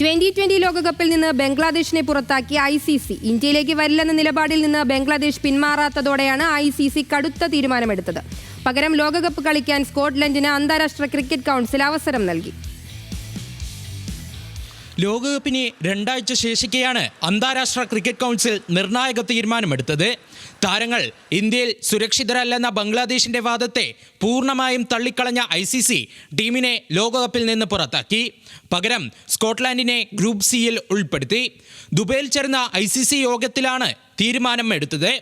Twenty twenty ലോകകപ്പിൽ നിന്ന് ബംഗ്ലാദേശിനെ പുറത്താക്കി ഐ സി സി. ഇന്ത്യയിലേക്ക് വരില്ലെന്ന നിലപാടിൽ നിന്ന് ബംഗ്ലാദേശ് പിന്മാറാത്തതോടെയാണ് ഐ സി സി കടുത്ത തീരുമാനമെടുത്തത്. പകരം ലോകകപ്പ് കളിക്കാൻ സ്കോട്ട്ലൻഡിന് അന്താരാഷ്ട്ര ക്രിക്കറ്റ് കൗൺസിൽ അവസരം നൽകി. ലോകകപ്പിന് രണ്ടാഴ്ച ശേഷിക്കെയാണ് അന്താരാഷ്ട്ര ക്രിക്കറ്റ് കൗൺസിൽ നിർണായക തീരുമാനമെടുത്തത്. താരങ്ങൾ ഇന്ത്യയിൽ സുരക്ഷിതരല്ലെന്ന ബംഗ്ലാദേശിന്റെ വാദത്തെ പൂർണമായും തള്ളിക്കളഞ്ഞ ഐ സി സി ടീമിനെ ലോകകപ്പിൽ നിന്ന് പുറത്താക്കി. പകരം സ്കോട്ട്ലാൻഡിനെ ഗ്രൂപ്പ് സിയിൽ ഉൾപ്പെടുത്തി. ദുബൈയിൽ ചേർന്ന ഐ സി സി യോഗത്തിലാണ് തീരുമാനം എടുത്തത്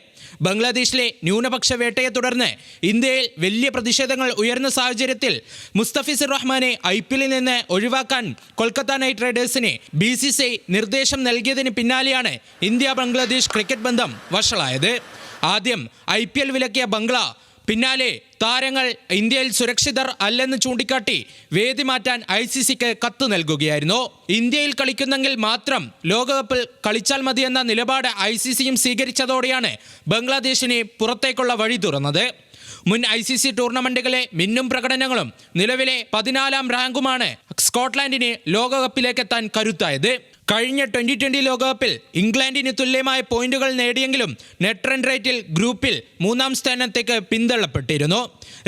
ബംഗ്ലാദേശിലെ ന്യൂനപക്ഷ വേട്ടയെ തുടർന്ന് ഇന്ത്യയിൽ വലിയ പ്രതിഷേധങ്ങൾ ഉയർന്ന സാഹചര്യത്തിൽ മുസ്തഫിസുർ റഹ്മാനെ ഐ പി എല്ലിൽ നിന്ന് ഒഴിവാക്കാൻ കൊൽക്കത്ത നൈറ്റ് റൈഡേഴ്സിന് ബി സി സി നിർദ്ദേശം നൽകിയതിന് പിന്നാലെയാണ് ഇന്ത്യ ബംഗ്ലാദേശ് ക്രിക്കറ്റ് ബന്ധം വഷളായത്. ആദ്യം ഐ പി എൽ വിലക്കിയ ബംഗ്ല പിന്നാലെ താരങ്ങൾ ഇന്ത്യയിൽ സുരക്ഷിതർ അല്ലെന്ന് ചൂണ്ടിക്കാട്ടി വേദി മാറ്റാൻ ഐ സി സിക്ക് കത്ത് നൽകുകയായിരുന്നു. ഇന്ത്യയിൽ കളിക്കുന്നെങ്കിൽ മാത്രം ലോകകപ്പിൽ കളിച്ചാൽ മതിയെന്ന നിലപാട് ഐ സി സിയും സ്വീകരിച്ചതോടെയാണ് ബംഗ്ലാദേശിന് പുറത്തേക്കുള്ള വഴി തുറന്നത്. മുൻ ഐ സി സി ടൂർണമെന്റുകളെ മിന്നും പ്രകടനങ്ങളും നിലവിലെ പതിനാലാം റാങ്കുമാണ് സ്കോട്ട്ലാൻഡിന് ലോകകപ്പിലേക്ക് എത്താൻ കരുത്തായത്. കഴിഞ്ഞ ട്വന്റി ട്വന്റി ലോകകപ്പിൽ ഇംഗ്ലണ്ടിന് തുല്യമായ പോയിന്റുകൾ നേടിയെങ്കിലും നെറ്റ് റൺ റേറ്റിൽ ഗ്രൂപ്പിൽ മൂന്നാം സ്ഥാനത്തേക്ക് പിന്തള്ളപ്പെട്ടിരുന്നു.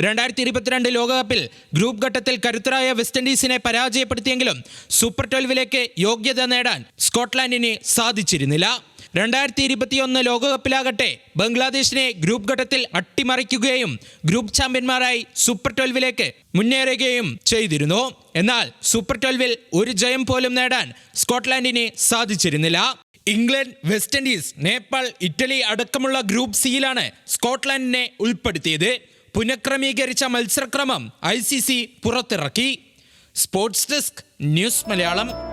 രണ്ടായിരത്തി ഇരുപത്തിരണ്ട് ലോകകപ്പിൽ ഗ്രൂപ്പ് ഘട്ടത്തിൽ കരുത്തരായ വെസ്റ്റ് ഇൻഡീസിനെ പരാജയപ്പെടുത്തിയെങ്കിലും സൂപ്പർ ട്വൽവിലേക്ക് യോഗ്യത നേടാൻ സ്കോട്ട്ലാൻഡിന് സാധിച്ചിരുന്നില്ല. രണ്ടായിരത്തി ഇരുപത്തിയൊന്ന് ലോകകപ്പിലാകട്ടെ ബംഗ്ലാദേശിനെ ഗ്രൂപ്പ് ഘട്ടത്തിൽ അട്ടിമറിക്കുകയും ഗ്രൂപ്പ് ചാമ്പ്യന്മാരായി സൂപ്പർ ട്വൽവിലേക്ക് മുന്നേറുകയും ചെയ്തിരുന്നു. എന്നാൽ സൂപ്പർ ട്വൽവിൽ ഒരു ജയം പോലും നേടാൻ സ്കോട്ട്ലാൻഡിന് സാധിച്ചിരുന്നില്ല. England West Indies Nepal Italy അടക്കമുള്ള ഗ്രൂപ്പ് സിയിലാണ് സ്കോട്ട്ലാൻഡിനെ ഉൾപ്പെടുത്തിയത്. പുനഃക്രമീകരിച്ച മത്സരക്രമം ഐ സി സി പുറത്തിറക്കി. Sports desk news Malayalam.